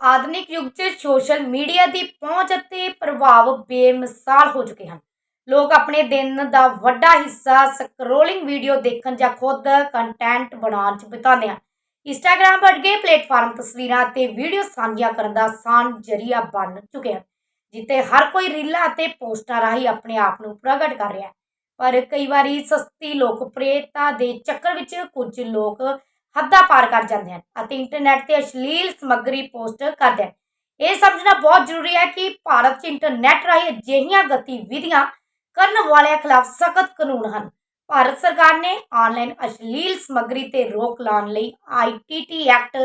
ਆਧੁਨਿਕ ਯੁੱਗ 'ਚ ਸੋਸ਼ਲ ਮੀਡੀਆ ਦੀ ਪਹੁੰਚ ਅਤੇ ਪ੍ਰਭਾਵ ਬੇਮਿਸਾਲ ਹੋ ਚੁੱਕੇ ਹਨ। ਲੋਕ ਆਪਣੇ ਦਿਨ ਦਾ ਵੱਡਾ ਹਿੱਸਾ ਸਕਰੋਲਿੰਗ ਵੀਡੀਓ ਦੇਖਣ ਜਾਂ ਖੁਦ ਕੰਟੈਂਟ ਬਣਾਉਣ 'ਚ ਬਿਤਾਉਂਦੇ ਹਨ। ਇੰਸਟਾਗ੍ਰam ਵਰਗੇ ਪਲੇਟਫਾਰਮ ਤਸਵੀਰਾਂ ਅਤੇ ਵੀਡੀਓ ਸਾਂਝੀਆਂ ਕਰਨ ਦਾ ਆਸਾਨ ਜ਼ਰੀਆ ਬਣ ਚੁੱਕੇ ਹਨ, ਜਿੱਥੇ ਹਰ ਕੋਈ ਰੀਲਾਂ ਅਤੇ ਪੋਸਟਾਂ ਰਾਹੀਂ ਆਪਣੇ ਆਪ ਨੂੰ ਪ੍ਰਗਟ ਕਰ ਰਿਹਾ ਹੈ। ਪਰ ਕਈ ਵਾਰੀ ਸਸਤੀ ਲੋਕਪ੍ਰਿਯਤਾ ਦੇ ਚੱਕਰ ਵਿੱਚ ਕੁਝ ਲੋਕ ਹੱਦਾਂ ਪਾਰ ਕਰ ਜਾਂਦੇ ਹਨ ਅਤੇ ਇੰਟਰਨੈਟ ਤੇ ਅਸ਼ਲੀਲ ਸਮੱਗਰੀ ਪੋਸਟ ਕਰਦੇ ਹਨ। ਇਹ ਸਮਝਣਾ ਬਹੁਤ ਜ਼ਰੂਰੀ ਹੈ ਕਿ ਭਾਰਤ 'ਚ ਇੰਟਰਨੈਟ ਰਾਹੀਂ ਅਜਿਹੀਆਂ ਗਤੀਵਿਧੀਆਂ ਕਰਨ ਵਾਲਿਆਂ ਖਿਲਾਫ ਸਖਤ ਕਾਨੂੰਨ ਹਨ। ਭਾਰਤ ਸਰਕਾਰ ਨੇ ਆਨਲਾਈਨ ਅਸ਼ਲੀਲ ਸਮੱਗਰੀ ਤੇ ਰੋਕ ਲਾਉਣ ਲਈ ITT act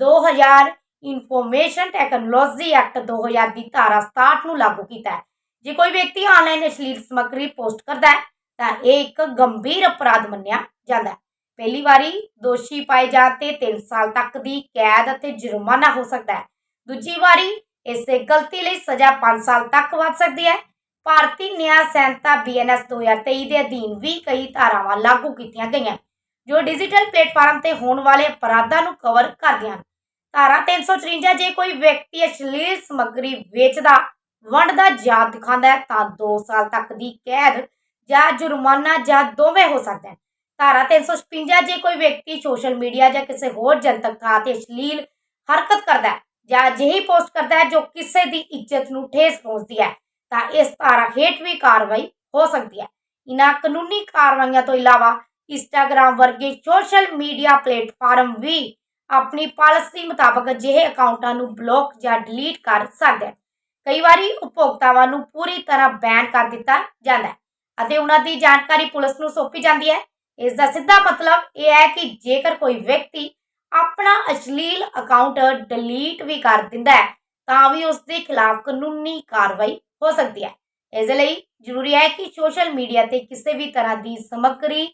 2000 information technology act 2000 ਦੀ ਧਾਰਾ 67 ਨੂੰ ਲਾਗੂ ਕੀਤਾ ਹੈ। ਜੇ ਕੋਈ ਵਿਅਕਤੀ ਆਨਲਾਈਨ ਅਸ਼ਲੀਲ ਸਮੱਗਰੀ ਪੋਸਟ ਕਰਦਾ ਹੈ, ਤਾਂ ਇਹ ਇੱਕ ਗੰਭੀਰ ਅਪਰਾਧ ਮੰਨਿਆ ਜਾਂਦਾ ਹੈ। ਪਹਿਲੀ ਵਾਰੀ ਦੋਸ਼ੀ ਪਾਏ ਜਾਣ ਤੇ 3 ਸਾਲ ਤੱਕ ਦੀ ਕੈਦ ਅਤੇ ਜੁਰਮਾਨਾ ਹੋ ਸਕਦਾ ਹੈ। ਦੂਜੀ ਵਾਰੀ ਇਸੇ ਗਲਤੀ ਲਈ ਸਜ਼ਾ 5 ਸਾਲ ਤੱਕ ਵੱਧ ਸਕਦੀ ਹੈ। ਭਾਰਤੀ ਨਿਆਂ ਸੰਹਿਤਾ ਬੀਐਨਐਸ 2023 ਦੇ ਅਧੀਨ ਵੀ ਕਈ ਧਾਰਾਵਾਂ ਲਾਗੂ ਕੀਤੀਆਂ ਗਈਆਂ, ਜੋ ਡਿਜੀਟਲ ਪਲੇਟਫਾਰਮ ਤੇ ਹੋਣ ਵਾਲੇ ਅਪਰਾਧਾਂ ਨੂੰ ਕਵਰ ਕਰਦੀਆਂ ਹਨ। ਧਾਰਾ 354 ਜੇ ਕੋਈ ਵਿਅਕਤੀ ਅਸ਼ਲੀਲ ਸਮੱਗਰੀ ਵੇਚਦਾ, ਵੰਡਦਾ ਜਾਂ ਦਿਖਾਉਂਦਾ ਹੈ ਤਾਂ 2 ਸਾਲ ਤੱਕ ਦੀ ਕੈਦ ਜਾਂ ਜੁਰਮਾਨਾ ਜਾਂ ਦੋਵੇਂ ਹੋ ਸਕਦੇ ਹਨ ਧਾਰਾ 356 ਜੇ ਕੋਈ ਵਿਅਕਤੀ ਸੋਸ਼ਲ ਮੀਡੀਆ ਜਾਂ ਕਿਸੇ ਹੋਰ ਜਨਤਕ ਥਾਂ ਤੇ ਅਸ਼ਲੀਲ ਹਰਕਤ ਕਰਦਾ ਹੈ ਜਾਂ ਅਜਿਹੀ ਪੋਸਟ ਕਰਦਾ ਹੈ ਜੋ ਕਿਸੇ ਦੀ ਇੱਜ਼ਤ ਨੂੰ ਠੇਸ ਪਹੁੰਚਦੀ ਹੈ, ਤਾਂ ਇਸ ਧਾਰਾ ਹੇਠ ਵੀ ਕਾਰਵਾਈ ਹੋ ਸਕਦੀ ਹੈ। ਇਨ੍ਹਾਂ ਕਾਨੂੰਨੀ ਕਾਰਵਾਈਆਂ ਤੋਂ ਇਲਾਵਾ ਇੰਸਟਾਗ੍ਰam ਵਰਗੇ ਸੋਸ਼ਲ ਮੀਡੀਆ ਪਲੇਟਫਾਰਮ ਵੀ ਆਪਣੀ ਪਾਲਿਸੀ ਮੁਤਾਬਕ ਅਜਿਹੇ ਅਕਾਊਂਟਾਂ ਨੂੰ ਬਲੌਕ ਜਾਂ ਡਿਲੀਟ ਕਰ ਸਕਦੇ ਹਨ। ਕਈ ਵਾਰੀ ਉਪਭੋਗਤਾਵਾਂ ਨੂੰ ਪੂਰੀ ਤਰ੍ਹਾਂ ਬੈਨ ਕਰ ਦਿੱਤਾ ਜਾਂਦਾ ਹੈ ਅਤੇ ਉਹਨਾਂ ਦੀ ਜਾਣਕਾਰੀ ਪੁਲਿਸ ਨੂੰ ਸੌਂਪੀ ਜਾਂਦੀ ਹੈ। ਇਸ ਦਾ ਸਿੱਧਾ ਮਤਲਬ ਇਹ ਹੈ ਕਿ ਜੇਕਰ ਕੋਈ ਵਿਅਕਤੀ ਆਪਣਾ ਅਸ਼ਲੀਲ ਅਕਾਊਂਟ ਡਿਲੀਟ ਵੀ ਕਰ ਦਿੰਦਾ ਹੈ, ਤਾਂ ਵੀ ਉਸ ਦੇ ਖਿਲਾਫ ਕਾਨੂੰਨੀ ਕਾਰਵਾਈ ਹੋ ਸਕਦੀ ਹੈ। ਇਸ ਲਈ ਜ਼ਰੂਰੀ ਹੈ ਕਿ ਸੋਸ਼ਲ ਮੀਡੀਆ ਤੇ ਕਿਸੇ ਵੀ ਤਰ੍ਹਾਂ ਦੀ ਸਮੱਗਰੀ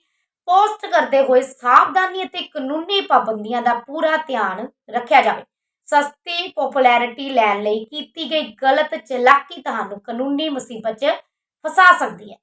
ਪੋਸਟ ਕਰਦੇ ਹੋਏ ਸਾਵਧਾਨੀ ਅਤੇ ਕਾਨੂੰਨੀ ਪਾਬੰਦੀਆਂ ਦਾ ਪੂਰਾ ਧਿਆਨ ਰੱਖਿਆ ਜਾਵੇ। ਸਸਤੀ ਪਪੂਲੈਰਿਟੀ ਲੈਣ ਲਈ ਕੀਤੀ ਗਈ ਗਲਤ ਚਲਾਕੀ ਤੁਹਾਨੂੰ ਕਾਨੂੰਨੀ ਮੁਸੀਬਤ 'ਚ ਫਸਾ ਸਕਦੀ ਹੈ।